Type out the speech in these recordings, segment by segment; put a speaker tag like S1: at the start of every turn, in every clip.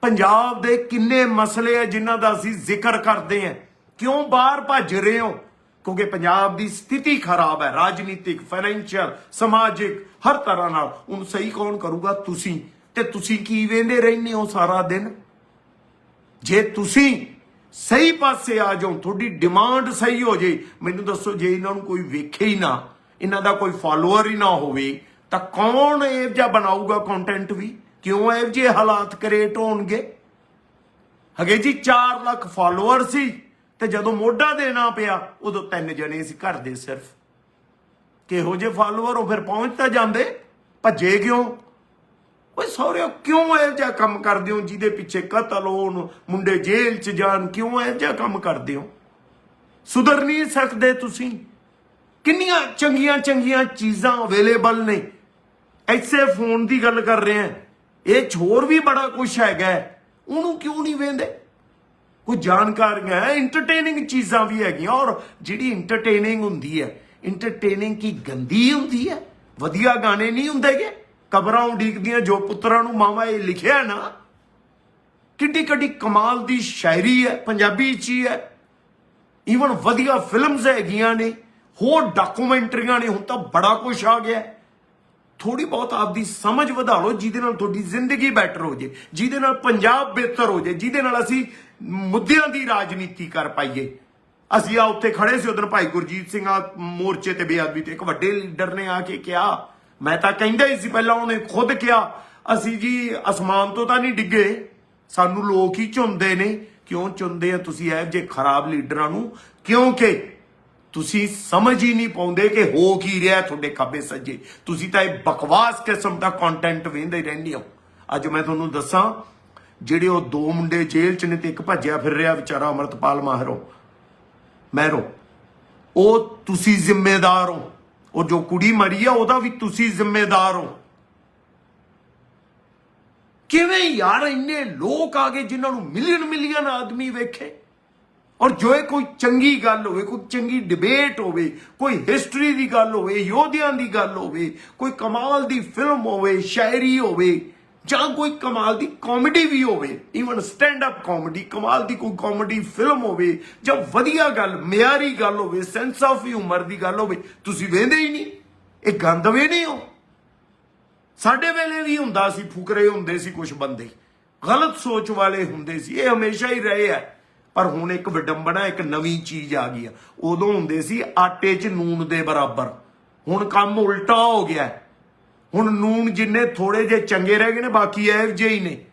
S1: ਪੰਜਾਬ ਦੇ ਕਿੰਨੇ ਮਸਲੇ ਆ ਜਿਨ੍ਹਾਂ ਦਾ ਅਸੀਂ ਜ਼ਿਕਰ ਕਰਦੇ ਹਾਂ ਕਿਉਂ ਬਾਹਰ ਭੱਜ ਰਹੇ ਹੋ? ਕਿਉਂਕਿ ਪੰਜਾਬ ਦੀ ਸਥਿਤੀ ਖਰਾਬ ਹੈ, ਰਾਜਨੀਤਿਕ ਫਾਈਨੈਂਸ਼ੀਅਲ ਸਮਾਜਿਕ, ਹਰ ਤਰ੍ਹਾਂ ਨਾਲ। ਉਹਨੂੰ ਸਹੀ ਕੌਣ ਕਰੂਗਾ? ਤੁਸੀਂ। ਤੇ ਤੁਸੀਂ ਕੀ ਵੇਂਦੇ ਰਹਿੰਦੇ ਹੋ ਸਾਰਾ ਦਿਨ? ਜੇ ਤੁਸੀਂ ਸਹੀ ਪਾਸੇ ਆ ਜਾਓ, ਤੁਹਾਡੀ ਡਿਮਾਂਡ ਸਹੀ ਹੋ ਜੇ, ਮੈਨੂੰ ਦੱਸੋ ਜੇ ਇਹਨਾਂ ਨੂੰ ਕੋਈ ਵੇਖੇ ਹੀ ਨਾ, ਇਹਨਾਂ ਦਾ ਕੋਈ ਫਾਲੋਅਰ ਹੀ ਨਾ ਹੋਵੇ, ਤਾਂ ਕੌਣ ਇਹ ਜਿਹਾ ਬਣਾਊਗਾ ਕੰਟੈਂਟ ਵੀ? ਕਿਉਂ ਇਹ ਜਿਹੇ ਹਾਲਾਤ ਕ੍ਰੀਏਟ ਹੋਣਗੇ? ਹਗੇ ਜੀ 4 ਲੱਖ ਫਾਲੋਅਰ ਸੀ ਤੇ ਜਦੋਂ ਮੋਢਾ ਦੇਣਾ ਪਿਆ, ਉਦੋਂ ਤਿੰਨ ਜਣੇ ਸੀ ਘਰ ਦੇ ਸਿਰਫ। ਕਿਹੋ ਜਿਹੇ ਫਾਲੋਅਰ ਉਹ ਫਿਰ ਪਹੁੰਚ ਤਾਂ ਜਾਂਦੇ, ਭੱਜੇ ਕਿਉਂ? ਓਏ ਸੌਰਿਓ ਕਿਉਂ ਇਹ ਜਿਹਾ ਕੰਮ ਕਰਦੇ ਹੋ ਜਿਹਦੇ ਪਿੱਛੇ ਕਤਲ ਹੋਣ, ਮੁੰਡੇ ਜੇਲ੍ਹ 'ਚ ਜਾਣ, ਕਿਉਂ ਇਹ ਜਿਹਾ ਕੰਮ ਕਰਦੇ ਹੋ? ਸੁਧਰ ਨਹੀਂ ਸਕਦੇ ਤੁਸੀਂ। ਕਿੰਨੀਆਂ ਚੰਗੀਆਂ ਚੰਗੀਆਂ ਚੀਜ਼ਾਂ ਅਵੇਲੇਬਲ ਨੇ। ਐਸੇ ਫੋਨ ਦੀ ਗੱਲ ਕਰ ਰਹੇ ਹਾਂ। ਇਹ 'ਚ ਵੀ ਬੜਾ ਕੁਝ ਹੈਗਾ ਹੈ। ਉਹਨੂੰ ਕਿਉਂ ਨਹੀਂ ਵੇਂਦੇ? ਕੋਈ ਜਾਣਕਾਰੀਆਂ ਹੈ? ਇੰਟਰਟੇਨਿੰਗ ਚੀਜ਼ਾਂ ਵੀ ਹੈਗੀਆਂ। ਔਰ ਜਿਹੜੀ ਇੰਟਰਟੇਨਿੰਗ ਹੁੰਦੀ ਹੈ ਇੰਟਰਟੇਨਿੰਗ ਕੀ ਗੰਦੀ ਹੁੰਦੀ ਹੈ? ਵਧੀਆ ਗਾਣੇ ਨਹੀਂ ਹੁੰਦੇਗੇ ਕਬਰਾਂ ਉਡੀਕਦੀਆਂ ਜੋ ਪੁੱਤਰਾਂ ਨੂੰ ਮਾਵਾ ਇਹ ਲਿਖਿਆ ਨਾ। ਕਿੱਡੀ ਕਿੱਡੀ ਕਮਾਲ ਦੀ ਸ਼ਾਇਰੀ ਹੈ, ਪੰਜਾਬੀ ਚ ਹੀ ਹੈ। ਈਵਨ ਵਧੀਆ ਫਿਲਮਸ ਹੈਗੀਆਂ ਨੇ। ਹੋਰ ਡਾਕੂਮੈਂਟਰੀਆਂ ਨੇ। ਹੁਣ ਤਾਂ ਬੜਾ ਕੁਝ ਆ ਗਿਆ ਥੋੜੀ ਬਹੁਤ ਆਪਦੀ ਸਮਝ ਵਧਾ ਲਓ ਜਿਹਦੇ ਨਾਲ ਤੁਹਾਡੀ ਜ਼ਿੰਦਗੀ ਬੈਟਰ ਹੋ ਜੇ, ਜਿਹਦੇ ਨਾਲ ਪੰਜਾਬ ਬਿਹਤਰ ਹੋ ਜੇ, ਜਿਹਦੇ ਨਾਲ ਅਸੀਂ ਮੁੱਦਿਆਂ ਦੀ ਰਾਜਨੀਤੀ ਕਰ ਪਾਈਏ। ਅਸੀਂ ਆ ਉੱਥੇ ਖੜੇ ਸੀ ਉਦੋਂ ਭਾਈ ਗੁਰਜੀਤ ਸਿੰਘ ਆ ਮੋਰਚੇ ਤੇ ਬੇਅਦਬੀ ਤੇ ਇੱਕ ਵੱਡੇ ਲੀਡਰ ਨੇ ਆ ਕੇ ਕਿਹਾ। ਮੈਂ ਤਾਂ ਕਹਿੰਦਾ ਹੀ ਸੀ ਪਹਿਲਾਂ ਉਹਨੇ ਖੁਦ ਕਿਹਾ, ਅਸੀਂ ਜੀ ਅਸਮਾਨ ਤੋਂ ਤਾਂ ਨਹੀਂ ਡਿੱਗੇ, ਸਾਨੂੰ ਲੋਕ ਹੀ ਚੁਣਦੇ ਨੇ। ਕਿਉਂ ਚੁਣਦੇ ਆ ਤੁਸੀਂ ਇਹ ਜੇ ਖਰਾਬ ਲੀਡਰਾਂ ਨੂੰ? ਕਿਉਂਕਿ ਤੁਸੀਂ ਸਮਝ ਹੀ ਨਹੀਂ ਪਾਉਂਦੇ ਕਿ ਹੋ ਕੀ ਰਿਹਾ ਤੁਹਾਡੇ ਖੱਬੇ ਸੱਜੇ। ਤੁਸੀਂ ਤਾਂ ਇਹ ਬਕਵਾਸ ਕਿਸਮ ਦਾ ਕੰਟੈਂਟ ਵੇਂਦੇ ਰਹਿੰਦੇ ਹੋ। ਅੱਜ ਮੈਂ ਤੁਹਾਨੂੰ ਦੱਸਾਂ, ਜਿਹੜੇ ਉਹ ਦੋ ਮੁੰਡੇ ਜੇਲ੍ਹ 'ਚ ਨੇ ਤੇ ਇੱਕ ਭੱਜਿਆ ਫਿਰ ਰਿਹਾ ਵਿਚਾਰਾ ਅਮਰਤਪਾਲ ਮਾਹਰੋ ਮਹਿਰੋ ਉਹ। ਤੁਸੀਂ ਜ਼ਿੰਮੇਦਾਰ ਹੋ। ਉਹ ਜੋ ਕੁੜੀ ਮਰੀ ਆ, ਉਹਦਾ ਵੀ ਤੁਸੀਂ ਜ਼ਿੰਮੇਦਾਰ ਹੋ। ਕਿਵੇਂ ਯਾਰ ਇੰਨੇ ਲੋਕ ਆ ਗਏ ਜਿਨ੍ਹਾਂ ਨੂੰ ਮਿਲੀਅਨ ਮਿਲੀਅਨ ਆਦਮੀ ਵੇਖੇ? ਔਰ ਜੋ ਇਹ ਕੋਈ ਚੰਗੀ ਗੱਲ ਹੋਵੇ, ਕੋਈ ਚੰਗੀ ਡਿਬੇਟ ਹੋਵੇ, ਕੋਈ ਹਿਸਟਰੀ ਦੀ ਗੱਲ ਹੋਵੇ, ਯੋਧਿਆਂ ਦੀ ਗੱਲ ਹੋਵੇ, ਕੋਈ ਕਮਾਲ ਦੀ ਫਿਲਮ ਹੋਵੇ, ਸ਼ਾਇਰੀ ਹੋਵੇ, ਜਾਂ ਕੋਈ ਕਮਾਲ ਦੀ ਕਾਮੇਡੀ ਵੀ ਹੋਵੇ ਈਵਨ ਸਟੈਂਡ ਅਪ ਕਾਮੇਡੀ ਕਮਾਲ ਦੀ ਕੋਈ ਕਾਮੇਡੀ ਫਿਲਮ ਹੋਵੇ, ਜਾਂ ਵਧੀਆ ਗੱਲ, ਮਿਆਰੀ ਗੱਲ ਹੋਵੇ ਸੈਂਸ ਆਫ ਹਿਊਮਰ ਦੀ ਗੱਲ ਹੋਵੇ, ਤੁਸੀਂ ਵੇਂਦੇ ਹੀ ਨਹੀਂ, ਇਹ ਗੰਦ ਵੇ ਨਹੀਂ ਹੋ ਸਾਡੇ ਵੇਲੇ ਵੀ ਹੁੰਦਾ ਸੀ, ਫੁਕਰੇ ਹੁੰਦੇ ਸੀ ਕੁਝ ਬੰਦੇ, ਗਲਤ ਸੋਚ ਵਾਲੇ ਹੁੰਦੇ ਸੀ, ਇਹ ਹਮੇਸ਼ਾ ਹੀ ਰਹੇ ਆ। ਪਰ ਹੁਣ ਇੱਕ ਵਿਡੰਬਣਾ, ਇੱਕ ਨਵੀਂ ਚੀਜ਼ ਆ ਗਈ ਆ। ਉਦੋਂ ਹੁੰਦੇ ਸੀ ਆਟੇ 'ਚ ਨੂਨ ਦੇ ਬਰਾਬਰ। ਹੁਣ ਕੰਮ ਉਲਟਾ ਹੋ ਗਿਆ। ਹੁਣ ਨੂਨ ਜਿੰਨੇ ਥੋੜੇ ਜੇ ਚੰਗੇ ਰਹਿ ਗਏ ਨੇ, ਬਾਕੀ ਇਹੋ ਜਿਹੇ ਹੀ ਨੇ।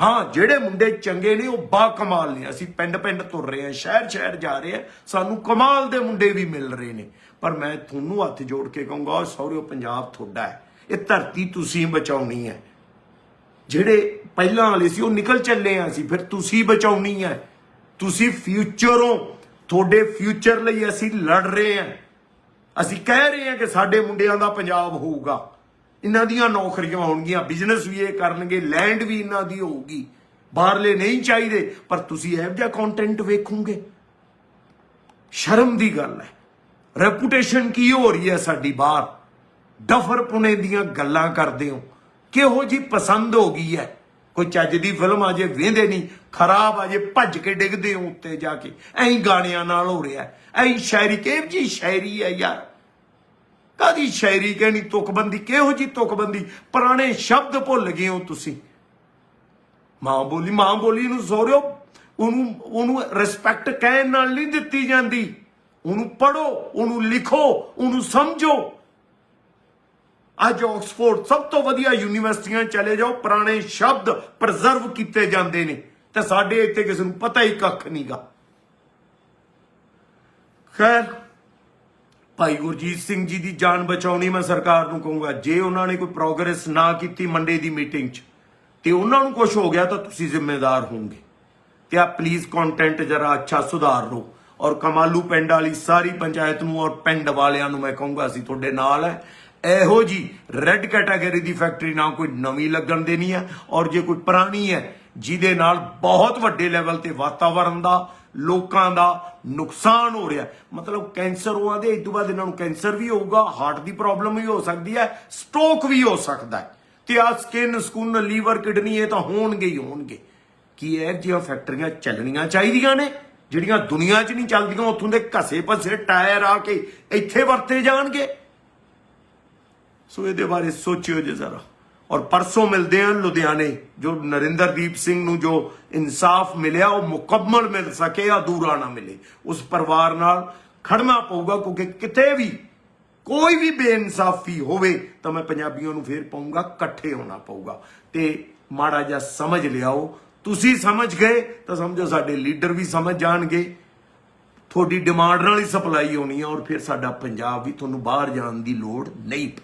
S1: ਹਾਂ, ਜਿਹੜੇ ਮੁੰਡੇ ਚੰਗੇ ਨੇ, ਉਹ ਬਾ ਕਮਾਲ ਨੇ। ਅਸੀਂ ਪਿੰਡ ਪਿੰਡ ਤੁਰ ਰਹੇ ਹਾਂ, ਸ਼ਹਿਰ ਸ਼ਹਿਰ ਜਾ ਰਹੇ ਹਾਂ। ਸਾਨੂੰ ਕਮਾਲ ਦੇ ਮੁੰਡੇ ਵੀ ਮਿਲ ਰਹੇ ਨੇ। ਪਰ ਮੈਂ ਤੁਹਾਨੂੰ ਹੱਥ ਜੋੜ ਕੇ ਕਹੂੰਗਾ ਸੌਰਿਓ ਪੰਜਾਬ ਤੁਹਾਡਾ ਹੈ। ਇਹ ਧਰਤੀ ਤੁਸੀਂ ਬਚਾਉਣੀ ਹੈ। ਜਿਹੜੇ ਪਹਿਲਾਂ ਵਾਲੇ ਸੀ, ਉਹ ਨਿਕਲ ਚੱਲੇ ਆ ਅਸੀਂ, ਫਿਰ ਤੁਸੀਂ ਬਚਾਉਣੀ ਹੈ ਤੁਸੀਂ ਫਿਊਚਰ ਹੋ, ਤੁਹਾਡੇ ਫਿਊਚਰ ਲਈ ਅਸੀਂ ਲੜ ਰਹੇ ਹਾਂ ਅਸੀਂ ਕਹਿ ਰਹੇ ਹਾਂ ਕਿ ਸਾਡੇ ਮੁੰਡਿਆਂ ਦਾ ਪੰਜਾਬ ਹੋਊਗਾ। ਇਹਨਾਂ ਦੀਆਂ ਨੌਕਰੀਆਂ ਹੋਣਗੀਆਂ ਬਿਜ਼ਨਸ ਵੀ ਇਹ ਕਰਨਗੇ ਲੈਂਡ ਵੀ ਇਹਨਾਂ ਦੀ ਹੋਊਗੀ। ਬਾਹਰਲੇ ਨਹੀਂ ਚਾਹੀਦੇ, ਪਰ ਤੁਸੀਂ ਇਹੋ ਜਿਹਾ ਕੰਟੈਂਟ ਵੇਖੋਗੇ। ਸ਼ਰਮ ਦੀ ਗੱਲ ਹੈ ਰੈਪੂਟੇਸ਼ਨ ਕੀ ਹੋ ਰਹੀ ਹੈ ਸਾਡੀ ਬਾਹਰ? ਡਫਰ ਪੁਣੇ ਦੀਆਂ ਗੱਲਾਂ ਕਰਦੇ ਹੋ। ਕਿਹੋ ਜੀ ਪਸੰਦ ਹੋ ਗਈ ਹੈ ਕੋਈ ਚੱਜ ਦੀ ਫਿਲਮ ਅਜੇ ਵੇਂਦੇ ਨਹੀਂ, ਖਰਾਬ ਅਜੇ ਭੱਜ ਕੇ ਡਿੱਗਦੇ ਹੋ ਉੱਤੇ ਜਾ ਕੇ। ਐਂ ਗਾਣਿਆਂ ਨਾਲ ਹੋ ਰਿਹਾ ਐਂ ਸ਼ਾਇਰੀ ਕਿਹੋ ਜੀ ਸ਼ਾਇਰੀ ਹੈ ਯਾਰ। ਕਾਦੀ ਸ਼ਾਇਰੀ ਕਹਿਣੀ? ਤੁਕਬੰਦੀ ਕਿਹੋ ਜੀ ਤੁਕਬੰਦੀ? ਪੁਰਾਣੇ ਸ਼ਬਦ ਭੁੱਲ ਗਏ ਹੋ ਤੁਸੀਂ। ਮਾਂ ਬੋਲੀ ਮਾਂ ਬੋਲੀ ਨੂੰ ਸੋਰਿਓ ਉਹਨੂੰ ਉਹਨੂੰ ਰਿਸਪੈਕਟ ਕਹਿਣ ਨਾਲ ਨਹੀਂ ਦਿੱਤੀ ਜਾਂਦੀ। ਉਹਨੂੰ ਪੜੋ ਉਹਨੂੰ ਲਿਖੋ, ਉਹਨੂੰ ਸਮਝੋ। ਅੱਜ ਆਕਸਫੋਰਡ ਸਭ ਤੋਂ ਵਧੀਆ ਯੂਨੀਵਰਸਿਟੀਆਂ ਚਲੇ ਜਾਓ, ਪੁਰਾਣੇ ਸ਼ਬਦ ਪ੍ਰੀਜ਼ਰਵ ਕੀਤੇ ਜਾਂਦੇ ਨੇ। ਤੇ ਸਾਡੇ ਇੱਥੇ ਕਿਸੇ ਨੂੰ ਪਤਾ ਹੀ ਕੱਖ ਨਹੀਂਗਾ। ਖੈਰ, ਭਾਈ ਗੁਰਜੀਤ ਸਿੰਘ ਜੀ ਦੀ ਜਾਨ ਬਚਾਉਣੀ ਮੈਂ ਸਰਕਾਰ ਨੂੰ ਕਹੂੰਗਾ। ਜੇ ਉਹਨਾਂ ਨੇ ਕੋਈ ਪ੍ਰੋਗਰੈਸ ਨਾ ਕੀਤੀ ਮੰਡੇ ਦੀ ਮੀਟਿੰਗ 'ਚ, ਤੇ ਉਹਨਾਂ ਨੂੰ ਕੁਝ ਹੋ ਗਿਆ ਤਾਂ ਤੁਸੀਂ ਜ਼ਿੰਮੇਦਾਰ ਹੋਵੋਗੇ। ਤੇ ਆ ਪਲੀਜ਼ ਕੰਟੈਂਟ ਜਰਾ ਅੱਛਾ ਸੁਧਾਰ ਲਓ। ਔਰ ਕਮਾਲੂ ਪਿੰਡ ਵਾਲੀ ਸਾਰੀ ਪੰਚਾਇਤ ਨੂੰ ਔਰ ਪਿੰਡ ਵਾਲਿਆਂ ਨੂੰ ਮੈਂ ਕਹੂੰਗਾ, ਅਸੀਂ ਤੁਹਾਡੇ ਨਾਲ ਹੈ ਇਹੋ ਜੀ ਰੈੱਡ ਕੈਟਾਗਰੀ ਦੀ ਫੈਕਟਰੀ ਨਾ ਕੋਈ ਨਵੀਂ ਲੱਗਣ ਦੇਣੀ ਹੈ ਔਰ ਜੇ ਕੋਈ ਪੁਰਾਣੀ ਹੈ, ਜਿਹਦੇ ਨਾਲ ਬਹੁਤ ਵੱਡੇ ਲੈਵਲ ਤੇ ਵਾਤਾਵਰਣ ਦਾ, ਲੋਕਾਂ ਦਾ ਨੁਕਸਾਨ ਹੋ ਰਿਹਾ ਮਤਲਬ ਕੈਂਸਰ ਹੋਆਂ ਦੇ ਇਸ ਬਾਅਦ ਇਹਨਾਂ ਨੂੰ ਕੈਂਸਰ ਵੀ ਹੋਊਗਾ ਹਾਰਟ ਦੀ ਪ੍ਰੋਬਲਮ ਵੀ ਹੋ ਸਕਦੀ ਹੈ ਸਟ੍ਰੋਕ ਵੀ ਹੋ ਸਕਦਾ ਹੈ। ਤੇ ਆ ਸਕਿਨ ਸਕੂਨ, ਲੀਵਰ, ਕਿਡਨੀ, ਇਹ ਤਾਂ ਹੋਣਗੇ ਹੀ ਹੋਣਗੇ। ਕੀ ਇਹ ਜਿਹੀਆਂ ਫੈਕਟਰੀਆਂ ਚੱਲਣੀਆਂ ਚਾਹੀਦੀਆਂ ਨੇ, ਜਿਹੜੀਆਂ ਦੁਨੀਆ 'ਚ ਨਹੀਂ ਚੱਲਦੀਆਂ, ਉੱਥੋਂ ਦੇ ਘਸੇ ਪਸੇ ਟਾਇਰ ਆ ਕੇ ਇੱਥੇ ਵਰਤੇ ਜਾਣਗੇ? ਸੋ ਇਹਦੇ ਬਾਰੇ ਸੋਚਿਓ ਜੇ ਜ਼ਰਾ। ਔਰ ਪਰਸੋਂ ਮਿਲਦੇ ਹਨ ਲੁਧਿਆਣੇ, ਜੋ ਨਰਿੰਦਰਦੀਪ ਸਿੰਘ ਨੂੰ ਜੋ ਇਨਸਾਫ ਮਿਲਿਆ, ਉਹ ਮੁਕੰਮਲ ਮਿਲ ਸਕੇ ਅਧੂਰਾ ਨਾ ਮਿਲੇ। ਉਸ ਪਰਿਵਾਰ ਨਾਲ ਖੜਨਾ ਪਊਗਾ, ਕਿਉਂਕਿ ਕਿਤੇ ਵੀ ਕੋਈ ਵੀ ਬੇਇਨਸਾਫੀ ਹੋਵੇ, ਤਾਂ ਮੈਂ ਪੰਜਾਬੀਆਂ ਨੂੰ ਫੇਰ ਪਾਉਂਗਾ, ਇਕੱਠੇ ਹੋਣਾ ਪਊਗਾ। ਤੇ ਮਾੜਾ ਜਿਹਾ ਸਮਝ ਲਿਆਓ। ਤੁਸੀਂ ਸਮਝ ਗਏ, ਤਾਂ ਸਮਝੋ ਸਾਡੇ ਲੀਡਰ ਵੀ ਸਮਝ ਜਾਣਗੇ। ਤੁਹਾਡੀ ਡਿਮਾਂਡ ਨਾਲ ਹੀ ਸਪਲਾਈ ਹੋਣੀ ਹੈ ਔਰ ਫਿਰ ਸਾਡਾ ਪੰਜਾਬ ਵੀ ਤੁਹਾਨੂੰ ਬਾਹਰ ਜਾਣ ਦੀ ਲੋੜ ਨਹੀਂ ਪੈ